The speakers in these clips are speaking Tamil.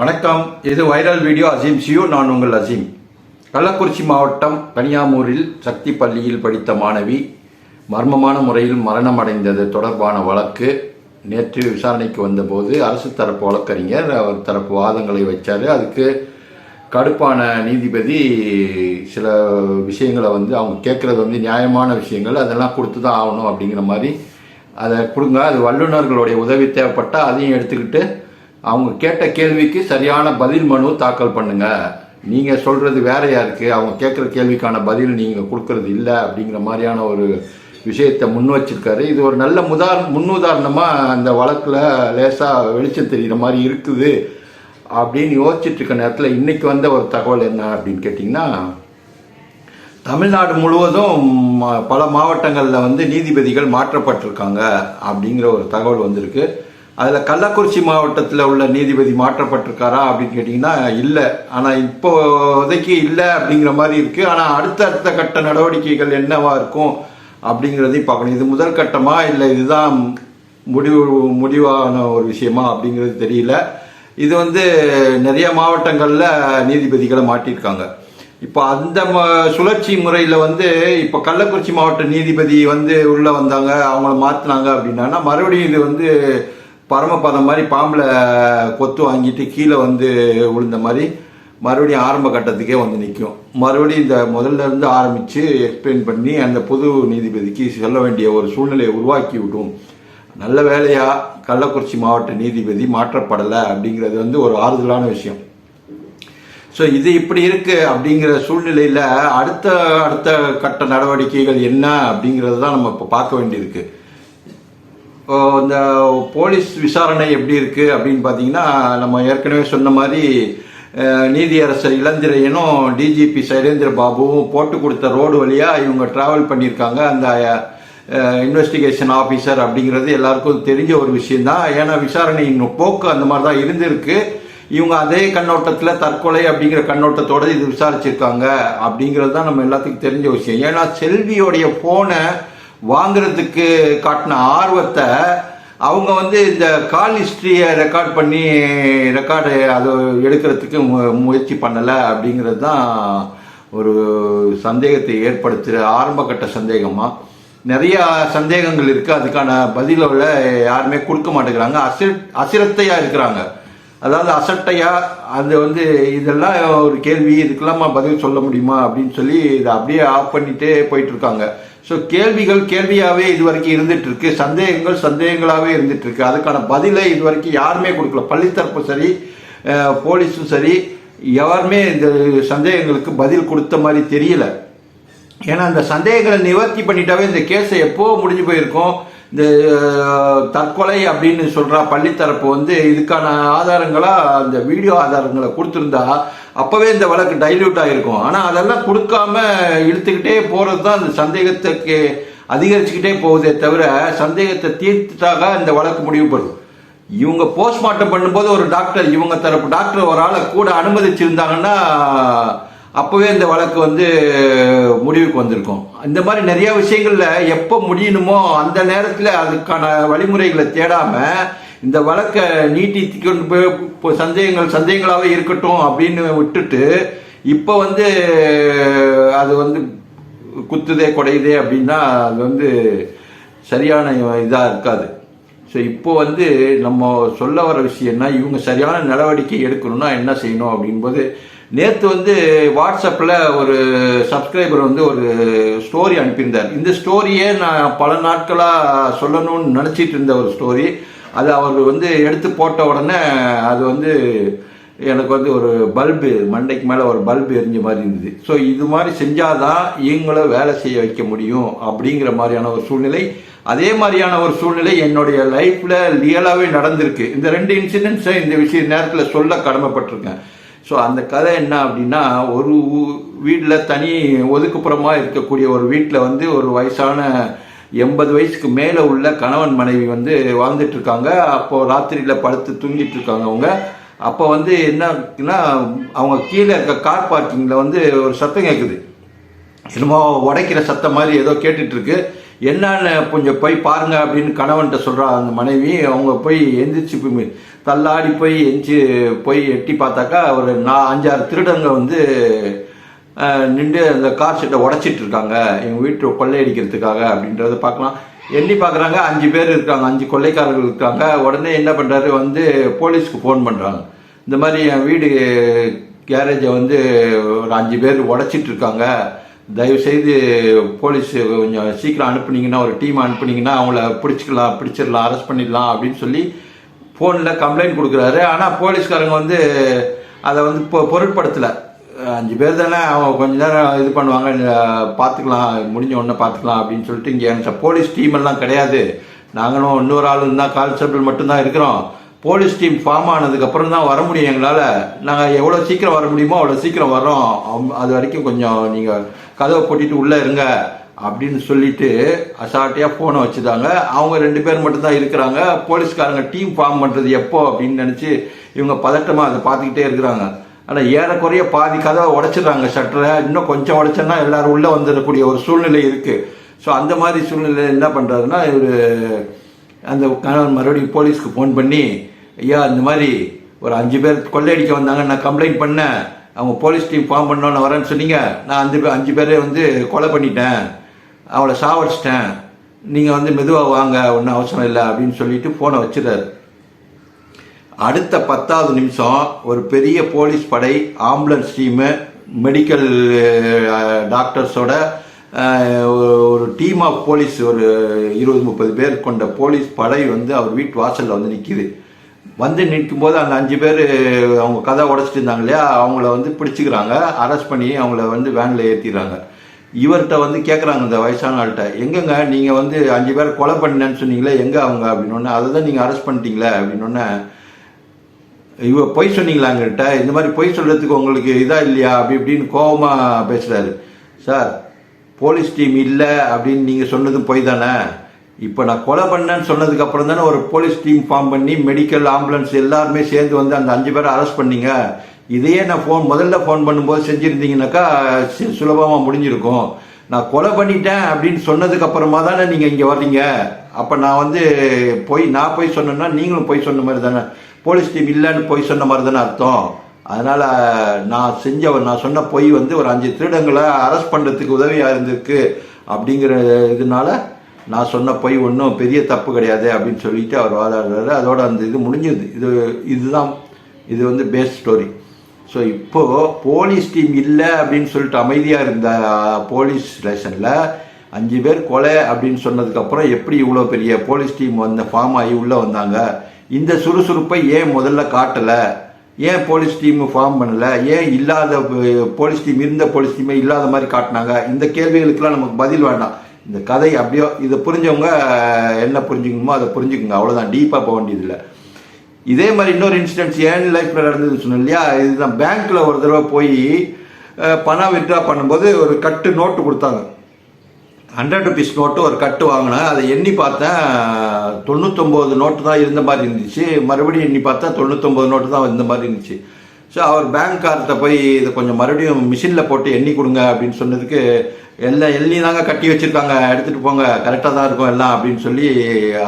வணக்கம். இது வைரல் வீடியோ அசீம். சியூ நான் உங்கள் அசீம். கள்ளக்குறிச்சி மாவட்டம் கனியாமூரில் சக்தி பள்ளியில் படித்த மாணவி மர்மமான முறையில் மரணம் அடைந்தது தொடர்பான வழக்கு. நேற்று விசாரணைக்கு வந்தபோது அரசு தரப்பு வழக்கறிஞர் அவர் தரப்பு வாதங்களை வச்சார். அதுக்கு கடுப்பான நீதிபதி சில விஷயங்களை வந்து அவங்க கேட்குறது வந்து நியாயமான விஷயங்கள் அதெல்லாம் கொடுத்து தான் ஆகணும் அப்படிங்கிற மாதிரி அதை கொடுங்க. அது வல்லுநர்களுடைய உதவி தேவைப்பட்டால் அதையும் எடுத்துக்கிட்டு அவங்க கேட்ட கேள்விக்கு சரியான பதில் மனு தாக்கல் பண்ணுங்க. நீங்கள் சொல்கிறது வேறையா இருக்குது அவங்க கேட்குற கேள்விக்கான பதில் நீங்கள் கொடுக்கறது இல்லை அப்படிங்கிற மாதிரியான ஒரு விஷயத்தை முன் வச்சிருக்காரு. இது ஒரு நல்ல முதார் முன்னுதாரணமாக அந்த வழக்கில் லேசாக வெளிச்சம் தெரிகிற மாதிரி இருக்குது அப்படின்னு யோசிச்சுட்டு இருக்க நேரத்தில் இன்னைக்கு வந்த ஒரு தகவல் என்ன அப்படின்னு கேட்டிங்கன்னா தமிழ்நாடு முழுவதும் பல மாவட்டங்களில் வந்து நீதிபதிகள் மாற்றப்பட்டிருக்காங்க அப்படிங்கிற ஒரு தகவல் வந்திருக்கு. அதில் கள்ளக்குறிச்சி மாவட்டத்தில் உள்ள நீதிபதி மாற்றப்பட்டிருக்காரா அப்படின்னு கேட்டிங்கன்னா இல்லை. ஆனால் இப்போதைக்கு இல்லை அப்படிங்கிற மாதிரி இருக்குது ஆனால் அடுத்த அடுத்த கட்ட நடவடிக்கைகள் என்னவா இருக்கும் அப்படிங்கிறதையும் பார்க்கணும். இது முதல் கட்டமா இல்லை இதுதான் முடிவு முடிவான ஒரு விஷயமா அப்படிங்கிறது தெரியல. இது வந்து நிறைய மாவட்டங்களில் நீதிபதிகளை மாட்டியிருக்காங்க. இப்போ அந்த ம- சுழற்சி முறையில் வந்து இப்போ கள்ளக்குறிச்சி மாவட்ட நீதிபதி வந்து உள்ளே வந்தாங்க அவங்கள மாற்றினாங்க அப்படின்னா மறுபடியும் இது வந்து பரமபதம் மாதிரி பாம்பில் கொத்து வாங்கிட்டு கீழே வந்து விழுந்த மாதிரி மறுபடியும் ஆரம்ப கட்டத்துக்கே வந்து நிற்கும் மறுபடியும் இந்த முதல்ல இருந்து ஆரம்பித்து எக்ஸ்பிளைன் பண்ணி அந்த புது நீதிபதிக்கு சொல்ல வேண்டிய ஒரு சூழ்நிலையை உருவாக்கி விடும். நல்ல வேலையாக கள்ளக்குறிச்சி மாவட்ட நீதிபதி மாற்றப்படலை அப்படிங்கிறது வந்து ஒரு ஆறுதலான விஷயம். ஸோ இது இப்படி இருக்குது அப்படிங்கிற சூழ்நிலையில் அடுத்த அடுத்த கட்ட நடவடிக்கைகள் என்ன அப்படிங்கிறது தான் நம்ம இப்போ பார்க்க வேண்டியிருக்கு இந்த போலீஸ் விசாரணை எப்படி இருக்குது அப்படின்னு பார்த்தீங்கன்னா நம்ம ஏற்கனவே சொன்ன மாதிரி நீதியரசர் இளந்திரையனும் டிஜிபி சைலேந்திர பாபுவும் போட்டு கொடுத்த ரோடு வழியாக இவங்க ட்ராவல் பண்ணியிருக்காங்க. அந்த இன்வெஸ்டிகேஷன் ஆஃபீஸர் அப்படிங்கிறது எல்லாருக்கும் தெரிஞ்ச ஒரு விஷயந்தான் ஏன்னா விசாரணையின் போக்கு அந்த மாதிரி தான் இருந்திருக்கு. இவங்க அதே கண்ணோட்டத்தில் தற்கொலை அப்படிங்கிற கண்ணோட்டத்தோடு இது விசாரிச்சிருக்காங்க அப்படிங்கிறது தான் நம்ம எல்லாத்துக்கும் தெரிஞ்ச விஷயம். ஏன்னா செல்வியோடைய ஃபோனை வாங்குறதுக்கு காட்டின ஆர்வத்தை அவங்க வந்து இந்த கால் ஹிஸ்ட்ரியை ரெக்கார்ட் பண்ணி ரெக்கார்டு அதை எடுக்கிறதுக்கு மு- முயற்சி பண்ணலை அப்படிங்கிறது தான் ஒரு சந்தேகத்தை ஏற்படுத்துகிற ஆரம்பகட்ட சந்தேகமாக நிறையா சந்தேகங்கள் இருக்குது அதுக்கான பதில்களை யாருமே கொடுக்க மாட்டேங்கிறாங்க. அசிர அசிரத்தையாக இருக்கிறாங்க. அதாவது அசட்டையா அது வந்து இதெல்லாம் ஒரு கேள்வி. இதுக்கெல்லாமா பதில் சொல்ல முடியுமா அப்படின்னு சொல்லி இதை அப்படியே ஆஃப் பண்ணிட்டே போயிட்டு இருக்காங்க. ஸோ கேள்விகள் கேள்வியாகவே இது வரைக்கும் இருந்துட்டு இருக்கு சந்தேகங்கள் சந்தேகங்களாகவே இருந்துட்டு இருக்கு அதுக்கான பதிலை இது வரைக்கும் யாருமே கொடுக்கல. பள்ளித்தரப்பும் சரி போலீஸும் சரி யாருமே இந்த சந்தேகங்களுக்கு பதில் கொடுத்த மாதிரி தெரியல. ஏன்னா அந்த சந்தேகங்களை நிவர்த்தி பண்ணிட்டாவே இந்த கேஸை எப்போ முடிஞ்சு போயிருக்கும்? இந்த தற்கொலை அப்படின்னு சொல்கிற பள்ளித்தரப்பு வந்து இதுக்கான ஆதாரங்களாக அந்த வீடியோ ஆதாரங்களை கொடுத்துருந்தா அப்போவே இந்த வழக்கு டைல்யூட் ஆகிருக்கும் ஆனால் அதெல்லாம் கொடுக்காம இழுத்துக்கிட்டே போகிறது தான் அந்த சந்தேகத்துக்கு அதிகரிச்சுக்கிட்டே போகுதே தவிர சந்தேகத்தை தீர்த்துட்டாக இந்த வழக்கு முடிவு பெறும் இவங்க போஸ்ட்மார்ட்டம் பண்ணும்போது ஒரு டாக்டர் இவங்க தரப்பு டாக்டர் ஒரு ஆளை கூட அனுமதிச்சிருந்தாங்கன்னா அப்போவே இந்த வழக்கு வந்து முடிவுக்கு வந்திருக்கும். இந்த மாதிரி நிறைய விஷயங்களில் எப்போ முடியணுமோ அந்த நேரத்தில் அதுக்கான வழிமுறைகளை தேடாமல் இந்த வழக்கை நீட்டி கொண்டு போய் இப்போ சந்தேகங்கள் சந்தேகங்களாகவே இருக்கட்டும் அப்படின்னு விட்டுட்டு இப்போ வந்து அது வந்து குத்துதே குடையுதே அப்படின்னா அது வந்து சரியான இதாக இருக்காது. ஸோ இப்போ வந்து நம்ம சொல்ல வர விஷயம்னா இவங்க சரியான நடவடிக்கை எடுக்கணும்னா என்ன செய்யணும் அப்படின்போது நேற்று வந்து வாட்ஸ்அப்பில் ஒரு சப்ஸ்கிரைபர் வந்து ஒரு ஸ்டோரி அனுப்பியிருந்தார். இந்த ஸ்டோரியே நான் பல நாட்களாக சொல்லணும்னு நினச்சிட்டு இருந்த ஒரு ஸ்டோரி. அது அவர் வந்து எடுத்து போட்ட உடனே அது வந்து எனக்கு வந்து ஒரு பல்பு மண்டைக்கு மேலே ஒரு பல்பு எரிஞ்ச மாதிரி இருந்தது. ஸோ இது மாதிரி செஞ்சாதான் இவங்கள வேலை செய்ய வைக்க முடியும் அப்படிங்கிற மாதிரியான ஒரு சூழ்நிலை. அதே மாதிரியான ஒரு சூழ்நிலை என்னுடைய லைஃப்பில் ரியலாகவே நடந்திருக்கு. இந்த ரெண்டு இன்சிடென்ட்ஸை இந்த விஷய நேரத்தில் சொல்ல கடமைப்பட்டிருக்கேன். ஸோ அந்த கதை என்ன அப்படின்னா ஒரு வீட்டில் தனி ஒதுக்குப்புறமாக இருக்கக்கூடிய ஒரு வீட்டில் வந்து ஒரு வயசான எண்பது வயசுக்கு மேலே உள்ள கணவன் மனைவி வந்து வாழ்ந்துட்டு இருக்காங்க ராத்திரியில் படுத்து தூங்கிட்டு இருக்காங்க அவங்க. அப்போ வந்து என்னன்னா அவங்க கீழே இருக்க கார் பார்க்கிங்கில் வந்து ஒரு சத்தம் கேட்குது என்னமோ உடைக்கிற சத்தம் மாதிரி ஏதோ கேட்டுட்ருக்கு என்னன்னு கொஞ்சம் போய் பாருங்க அப்படின்னு கணவன்கிட்ட சொல்கிறாங்க அந்த மனைவி. அவங்க போய் எந்திரிச்சு தள்ளாடி போய் எந்திச்சு போய் எட்டி பார்த்தாக்கா ஒரு நான் அஞ்சாறு திருடங்க வந்து நின்று அந்த கார் ஷெட்டை உடச்சிட்டு இருக்காங்க. எங்கள் வீட்டு கொள்ளையடிக்கிறதுக்காக அப்படின்றத பார்க்கலாம். எண்ணி பார்க்குறாங்க. அஞ்சு பேர் இருக்காங்க. அஞ்சு கொள்ளைக்காரர்கள் இருக்காங்க. உடனே என்ன பண்ணுறாரு வந்து போலீஸ்க்கு ஃபோன் பண்ணுறாங்க இந்த மாதிரி என் வீடு கேரேஜை வந்து ஒரு அஞ்சு பேர் உடச்சிட்டு இருக்காங்க. தயவுசெய்து போலீஸ் கொஞ்சம் சீக்கிரம் அனுப்புனீங்கன்னா ஒரு டீம் அனுப்புனீங்கன்னா அவங்கள பிடிச்சிக்கலாம் பிடிச்சிடலாம் அரெஸ்ட் பண்ணிடலாம் அப்படின்னு சொல்லி ஃபோனில் கம்ப்ளைண்ட் கொடுக்குறாரு. ஆனால் போலீஸ்காரங்க வந்து அதை வந்து பொ பொருட்படுத்தலை. அஞ்சு பேர் தானே அவங்க கொஞ்ச நேரம் இது பண்ணுவாங்க பார்த்துக்கலாம் முடிஞ்ச உடனே பார்த்துக்கலாம் அப்படின்னு சொல்லிட்டு இங்கே எங்க போலீஸ் டீம் எல்லாம் கிடையாது. நாங்களும் இன்னொரு ஆள் இருந்தால் கான்ஸ்டபிள் மட்டும்தான் இருக்கிறோம். போலீஸ் டீம் ஃபார்ம் ஆனதுக்கப்புறம் தான் வர முடியும் எங்களால். நாங்கள் எவ்வளோ சீக்கிரம் வர முடியுமோ அவ்வளோ சீக்கிரம் வரோம் அது வரைக்கும் கொஞ்சம் நீங்கள் கதவை போட்டிட்டு உள்ளே இருங்க அப்படின்னு சொல்லிட்டு அசார்ட்டியாக ஃபோனை வச்சுட்டாங்க அவங்க ரெண்டு பேர் மட்டும்தான் இருக்கிறாங்க. போலீஸ்காரங்க டீம் ஃபார்ம் பண்ணுறது எப்போ அப்படின்னு நினச்சி இவங்க பதட்டமாக அதை பார்த்துக்கிட்டே இருக்கிறாங்க. ஆனால் ஏறக்குறைய பாதி கதவை உடைச்சிடுறாங்க ஷட்டரை இன்னும் கொஞ்சம் உடைச்சோன்னா எல்லோரும் உள்ளே வந்துடக்கூடிய ஒரு சூழ்நிலை இருக்குது ஸோ அந்த மாதிரி சூழ்நிலை என்ன பண்ணுறாருன்னா இவர் அந்த கணவன் மறுபடியும் போலீஸ்க்கு ஃபோன் பண்ணி ஐயா இந்த மாதிரி ஒரு அஞ்சு பேர் கொள்ளையடிக்க வந்தாங்க நான் கம்ப்ளைண்ட் பண்ணேன். அவங்க போலீஸ் டீம் ஃபார்ம் பண்ணோன்னு வரேன்னு சொன்னீங்க. நான் அஞ்சு பேர் அஞ்சு பேரே வந்து கொலை பண்ணிட்டேன். அவளை சாவடிச்சிட்டேன். நீங்கள் வந்து மெதுவாக வாங்க ஒன்றும் அவசரம் இல்லை அப்படின்னு சொல்லிட்டு ஃபோனை வச்சுட்டாரு அடுத்த பத்தாவது நிமிஷம் ஒரு பெரிய போலீஸ் படை ஆம்புலன்ஸ் டீமு மெடிக்கல் டாக்டர்ஸோட ஒரு- ஒரு டீம் ஆஃப் போலீஸ் ஒரு இருபது முப்பது பேர் கொண்ட போலீஸ் படை வந்து அவர் வீட்டு வாசலில் வந்து நிற்கிது வந்து நிற்கும் போது அந்த அஞ்சு பேர் அவங்க கதை உடச்சிட்டு இருந்தாங்க இல்லையா? அவங்கள வந்து பிடிச்சிக்கிறாங்க. அரெஸ்ட் பண்ணி அவங்கள வந்து வேனில் ஏற்றிடுறாங்க இவர்கிட்ட வந்து கேட்குறாங்க இந்த வயசான ஆள்கிட்ட எங்கங்க? நீங்கள் வந்து அஞ்சு பேர் கொலை பண்ணேன்னு சொன்னீங்களே எங்கே அவங்க? அப்படின்னோடனே அதை தான் நீங்கள் அரெஸ்ட் பண்ணிட்டீங்களே? அப்படின்னு இவ பொய் சொன்னீங்களாங்கிட்ட இந்த மாதிரி பொய் சொல்கிறதுக்கு உங்களுக்கு இதாக இல்லையா? அப்படி இப்படின்னு கோபமாக பேசுகிறாரு சார் போலீஸ் டீம் இல்லை அப்படின்னு நீங்கள் சொன்னதும் பொய் தானே? இப்போ நான் கொலை பண்ணேன்னு சொன்னதுக்கப்புறம் தானே ஒரு போலீஸ் டீம் ஃபார்ம் பண்ணி மெடிக்கல் ஆம்புலன்ஸ் எல்லாருமே சேர்ந்து வந்து அந்த அஞ்சு பேரை அரெஸ்ட் பண்ணீங்க. இதையே நான் ஃபோன் முதல்ல ஃபோன் பண்ணும்போது செஞ்சுருந்தீங்கனாக்கா சுலபமாக முடிஞ்சிருக்கும். நான் கொலை பண்ணிட்டேன் அப்படின்னு சொன்னதுக்கு அப்புறமா தானே நீங்கள் இங்கே வர்றீங்க? அப்போ நான் வந்து போய் நான் போய் சொன்னேன்னா நீங்களும் போய் சொன்ன மாதிரி தானே? போலீஸ் டீம் இல்லைன்னு போய் சொன்ன மாதிரி தானே அர்த்தம்? அதனால் நான் செஞ்ச நான் சொன்ன பொய் வந்து ஒரு அஞ்சு திருடங்களை அரெஸ்ட் பண்ணுறதுக்கு உதவியாக இருந்திருக்கு அப்படிங்கிற இதனால நான் சொன்ன பொய் ஒன்றும் பெரிய தப்பு கிடையாது அப்படின்னு சொல்லிட்டு அவர் வாதாடுறாரு. அதோட அந்த இது முடிஞ்சது. இது இதுதான். இது வந்து பேஸ் ஸ்டோரி ஸோ இப்போது போலீஸ் டீம் இல்லை அப்படின்னு சொல்லிட்டு அமைதியாக இருந்த போலீஸ் ஸ்டேஷனில் அஞ்சு பேர் கொலை அப்படின்னு சொன்னதுக்கப்புறம் எப்படி இவ்வளோ பெரிய போலீஸ் டீம் வந்து ஃபார்ம் ஆகி உள்ளே வந்தாங்க? இந்த சுறுசுறுப்பை ஏன் முதல்ல காட்டலை? ஏன் போலீஸ் டீம் ஃபார்ம் பண்ணல? ஏன் இல்லாத போலீஸ் டீம் இருந்த போலீஸ் டீமே இல்லாத மாதிரி காட்டினாங்க? இந்த கேள்விகளுக்கெல்லாம் நமக்கு பதில் வேண்டாம். இந்த கதை அப்படியோ இதை புரிஞ்சவங்க என்ன புரிஞ்சுக்கணுமோ அதை புரிஞ்சுக்குங்க. அவ்வளோதான் டீப்பாக போக வேண்டியதில்லை. இதே மாதிரி இன்னொரு இன்சிடென்ட்ஸ் ஏன் லைஃப்ல நடந்தது சொன்னேன் இல்லையா? இதுதான் பேங்க்கில் ஒரு தடவை போய் பணம் வித்ட்ரா பண்ணும்போது ஒரு கட்டு நோட்டு கொடுத்தாங்க. ஹண்ட்ரட் ருபீஸ் நோட்டு ஒரு கட்டு வாங்கினேன். அதை எண்ணி பார்த்தேன். தொண்ணூத்தொம்பது நோட்டு தான் இருந்த மாதிரி இருந்துச்சு. மறுபடியும் எண்ணி பார்த்தா தொண்ணூத்தொம்பது நோட்டு தான் இருந்த மாதிரி இருந்துச்சு. ஸோ அவர் பேங்க்கார்ட்ட போய் இதை கொஞ்சம் மறுபடியும் மிஷினில் போட்டு எண்ணி கொடுங்க அப்படின்னு சொன்னதுக்கு எல்லாம் எண்ணி தாங்க கட்டி வச்சிருக்காங்க. எடுத்துகிட்டு போங்க. கரெக்டாக தான் இருக்கும் எல்லாம் அப்படின்னு சொல்லி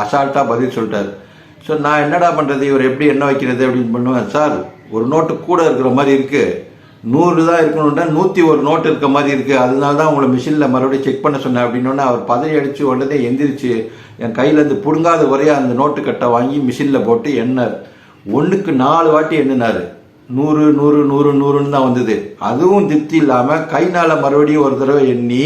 அசால்ட்டாக பதில் சொல்லிட்டாரு. ஸோ நான் என்னடா பண்ணுறது இவர் எப்படி என்ன வைக்கிறது அப்படின்னு பண்ணுவேன். சார் ஒரு நோட்டு கூட இருக்கிற மாதிரி இருக்குது நூறு தான் இருக்கணும்னா நூற்றி ஒரு நோட்டு இருக்க மாதிரி இருக்குது அதனால தான் உங்களை மிஷினில் மறுபடியும் செக் பண்ண சொன்னேன் அப்படின்னோடனே அவர் பதறி அடித்து உடனே எந்திரிச்சு என் கையிலேருந்து பிடுங்காத குறைய அந்த நோட்டு கட்டை வாங்கி மிஷினில் போட்டு எண்ணார் ஒன்றுக்கு நாலு வாட்டி எண்ணினார். நூறு நூறு நூறு நூறுன்னு தான் வந்தது. அதுவும் திருப்தி இல்லாமல் கைனால் மறுபடியும் ஒரு தடவை எண்ணி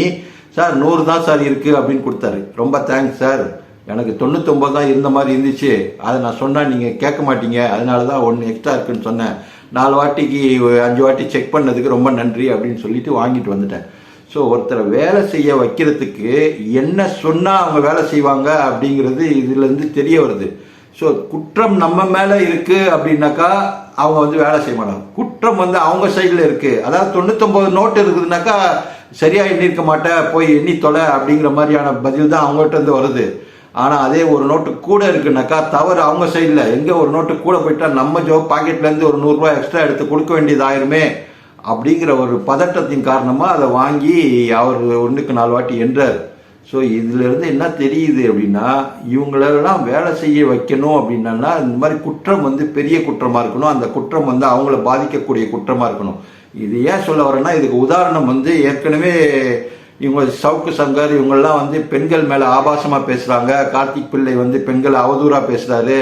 சார் நூறு தான் சார் இருக்குது அப்படின்னு கொடுத்தாரு. ரொம்ப தேங்க்ஸ் சார். எனக்கு தொண்ணூத்தொம்பது தான் இருந்த மாதிரி இருந்துச்சு. அதை நான் சொன்னால் நீங்கள் கேட்க மாட்டீங்க. அதனால தான் ஒன்று எக்ஸ்ட்ரா இருக்குன்னு சொன்னேன். நாலு வாட்டிக்கு அஞ்சு வாட்டி செக் பண்ணதுக்கு ரொம்ப நன்றி அப்படின்னு சொல்லிட்டு வாங்கிட்டு வந்துட்டேன். ஸோ ஒருத்தரை வேலை செய்ய வைக்கிறதுக்கு என்ன சொன்னால் அவங்க வேலை செய்வாங்க அப்படிங்கிறது இதுலேருந்து தெரிய வருது. ஸோ குற்றம் நம்ம மேலே இருக்குது அப்படின்னாக்கா அவங்க வந்து வேலை செய்ய மாட்டாங்க. குற்றம் வந்து அவங்க சைடில் இருக்குது அதாவது தொண்ணூத்தொம்பது நோட்டு இருக்குதுனாக்கா சரியாக எண்ணிருக்க மாட்டேன் போய் எண்ணி தொலை அப்படிங்கிற மாதிரியான பதில் தான் அவங்ககிட்ட இருந்து வருது. ஆனால் அதே ஒரு நோட்டு கூட இருக்குனாக்கா தவறு அவங்க சைடில் எங்கே ஒரு நோட்டு கூட போயிட்டால் நம்ம ஜோ பாக்கெட்லேருந்து ஒரு நூறுரூவா எக்ஸ்ட்ரா எடுத்து கொடுக்க வேண்டியதாயிருமே அப்படிங்கிற ஒரு பதட்டத்தின் காரணமாக அதை வாங்கி அவர் ஒன்றுக்கு நாலு வாட்டி என்றார். ஸோ இதிலிருந்து என்ன தெரியுது அப்படின்னா இவங்களெல்லாம் வேலை செய்ய வைக்கணும் அப்படின்னா இந்த மாதிரி குற்றம் வந்து பெரிய குற்றமாக இருக்கணும். அந்த குற்றம் வந்து அவங்கள பாதிக்கக்கூடிய குற்றமாக இருக்கணும். இது ஏன் சொல்ல வரேன்னா இதுக்கு உதாரணம் வந்து ஏற்கனவே இவங்க சவுக்கு சங்கர் இவங்கெல்லாம் வந்து பெண்கள் மேலே ஆபாசமாக பேசுகிறாங்க கார்த்திக் பிள்ளை வந்து பெண்களை அவதூறாக பேசுகிறாரு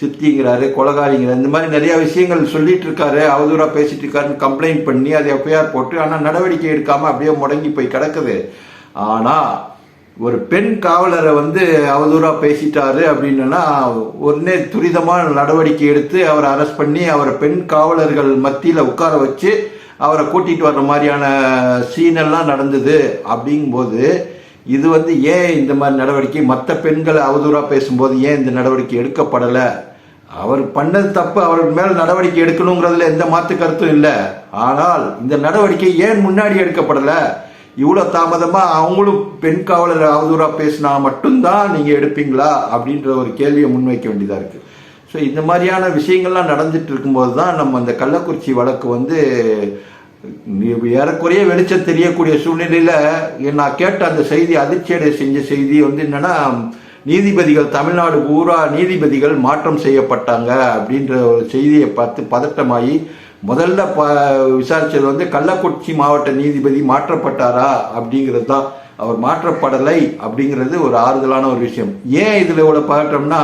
சித்திங்கிறாரு கொலகாரிங்கிறாரு. இந்த மாதிரி நிறையா விஷயங்கள் சொல்லிட்டு இருக்காரு. அவதூறாக பேசிட்டு இருக்காருன்னு கம்ப்ளைண்ட் பண்ணி அதை எஃப்ஐஆர் போட்டு ஆனால் நடவடிக்கை எடுக்காமல் அப்படியே முடங்கி போய் கிடக்குது. ஆனால் ஒரு பெண் காவலரை வந்து அவதூறாக பேசிட்டாரு அப்படின்னா உடனே துரிதமாக நடவடிக்கை எடுத்து அவரை அரெஸ்ட் பண்ணி அவரை பெண் காவலர்கள் மத்தியில் உட்கார வச்சு அவரை கூட்டிகிட்டு வர்ற மாதிரியான சீனெல்லாம் நடந்தது அப்படிங்கும்போது இது வந்து ஏன் இந்த மாதிரி நடவடிக்கை? மற்ற பெண்களை அவதூறாக பேசும்போது ஏன் இந்த நடவடிக்கை எடுக்கப்படலை? அவர் பண்ணது தப்பு அவர் மேல் நடவடிக்கை எடுக்கணுங்கிறதுல எந்த மாற்று கருத்தும் இல்லை. ஆனால் இந்த நடவடிக்கை ஏன் முன்னாடி எடுக்கப்படலை? இவ்வளோ தாமதமாக அவங்களும் பெண் காவலர் அவதூறாக பேசினா மட்டும்தான் நீங்கள் எடுப்பீங்களா? அப்படின்ற ஒரு கேள்வியை முன்வைக்க வேண்டியதாக இருக்குது ஸோ இந்த மாதிரியான விஷயங்கள்லாம் நடந்துட்டு இருக்கும்போது தான் நம்ம அந்த கள்ளக்குறிச்சி வழக்கு வந்து ஏறக்குறைய வெளிச்சம் தெரியக்கூடிய சூழ்நிலையில் நான் கேட்ட அந்த செய்தி அதிர்ச்சியடை செஞ்ச செய்தி வந்து என்னென்னா நீதிபதிகள் தமிழ்நாடு பூரா நீதிபதிகள் மாற்றம் செய்யப்பட்டாங்க அப்படின்ற ஒரு செய்தியை பார்த்து பதட்டமாகி முதல்ல ப விசாரித்தது வந்து கள்ளக்குறிச்சி மாவட்ட நீதிபதி மாற்றப்பட்டாரா அப்படிங்கிறது தான். அவர் மாற்றப்படலை அப்படிங்கிறது ஒரு ஆறுதலான ஒரு விஷயம். ஏன் இதில் இவ்வளோ பதட்டம்னா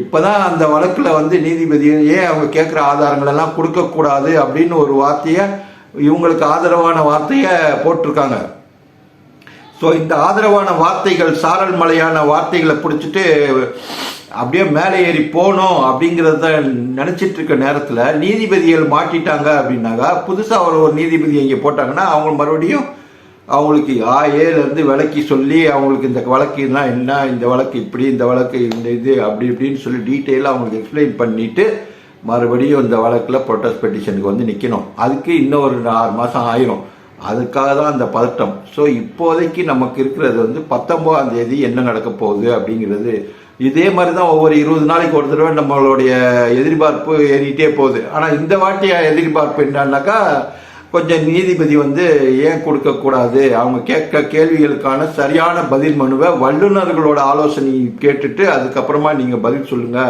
இப்போதான் அந்த வழக்கில் வந்து நீதிபதி ஏன் அவங்க கேட்குற ஆதாரங்கள் எல்லாம் கொடுக்கக்கூடாது அப்படின்னு ஒரு வார்த்தையை இவங்களுக்கு ஆதரவான வார்த்தையை போட்டிருக்காங்க. ஸோ இந்த ஆதரவான வார்த்தைகள் சாரல் மலையான வார்த்தைகளை பிடிச்சிட்டு அப்படியே மேலே ஏறி போகணும் அப்படிங்கிறத நினச்சிட்டு இருக்க நேரத்தில் நீதிபதிகள் மாட்டிட்டாங்க அப்படின்னாக்கா புதுசாக ஒரு ஒரு நீதிபதி இங்கே போட்டாங்கன்னா அவங்க மறுபடியும் அவங்களுக்கு ஆ விளக்கி சொல்லி அவங்களுக்கு இந்த வழக்குனா என்ன இந்த வழக்கு இப்படி இந்த வழக்கு இந்த இது அப்படி இப்படின்னு சொல்லி டீட்டெயிலாக அவங்களுக்கு எக்ஸ்பிளைன் பண்ணிவிட்டு மறுபடியும் இந்த வழக்கில் ப்ரொட்டஸ்ட் பெட்டிஷனுக்கு வந்து நிற்கணும் அதுக்கு இன்னும் ஒரு ஆறு மாதம் ஆயிரும். அதுக்காக தான் அந்த பதட்டம். ஸோ இப்போதைக்கு நமக்கு இருக்கிறது வந்து பத்தொம்போதாம் தேதி என்ன நடக்க போகுது அப்படிங்கிறது. இதே மாதிரி தான் ஒவ்வொரு இருபது நாளைக்கு ஒரு தடவை நம்மளுடைய எதிர்பார்ப்பு ஏறிட்டே போகுது. ஆனால் இந்த வாட்டி எதிர்பார்ப்பு என்னன்னாக்கா கொஞ்சம் நீதிபதி வந்து ஏன் கொடுக்கக்கூடாது அவங்க கேட்க கேள்விகளுக்கான சரியான பதில் மனுவை வல்லுநர்களோட ஆலோசனை கேட்டுட்டு அதுக்கப்புறமா நீங்கள் பதில் சொல்லுங்க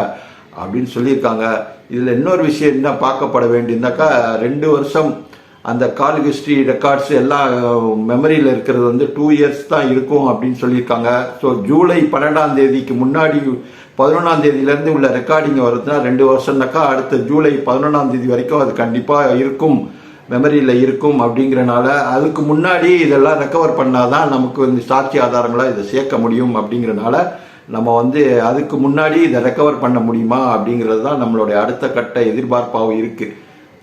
அப்படின்னு சொல்லியிருக்காங்க. இதில் இன்னொரு விஷயம் என்ன பார்க்கப்பட வேண்டியிருந்தாக்கா ரெண்டு வருஷம் அந்த கால் ஹிஸ்ட்ரி ரெக்கார்ட்ஸ் எல்லாம் மெமரியில் இருக்கிறது வந்து டூ இயர்ஸ் தான் இருக்கும் அப்படின்னு சொல்லியிருக்காங்க. ஸோ ஜூலை பன்னெண்டாம் தேதிக்கு முன்னாடி பதினொன்றாம் தேதியிலேருந்து உள்ள ரெக்கார்டிங் வருதுன்னா ரெண்டு வருஷம்னாக்கா அடுத்த ஜூலை பதினொன்றாம் தேதி வரைக்கும் அது கண்டிப்பாக இருக்கும். மெமரியில் இருக்கும் அப்படிங்கிறனால அதுக்கு முன்னாடி இதெல்லாம் ரெக்கவர் பண்ணாதான் நமக்கு வந்து சாட்சி ஆதாரங்களாக இதை சேர்க்க முடியும் அப்படிங்கிறனால நம்ம வந்து அதுக்கு முன்னாடி இதை ரெக்கவர் பண்ண முடியுமா அப்படிங்கிறது தான் நம்மளுடைய அடுத்த கட்ட எதிர்பார்ப்பாகவும் இருக்குது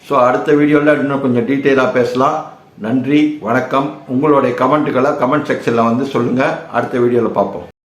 ஸோ அடுத்த வீடியோவில் இன்னும் கொஞ்சம் டீட்டெயிலாக பேசலாம். நன்றி வணக்கம். உங்களுடைய கமெண்ட்டுகளை கமெண்ட் செக்ஷனில் வந்து சொல்லுங்கள் அடுத்த வீடியோவில் பார்ப்போம்.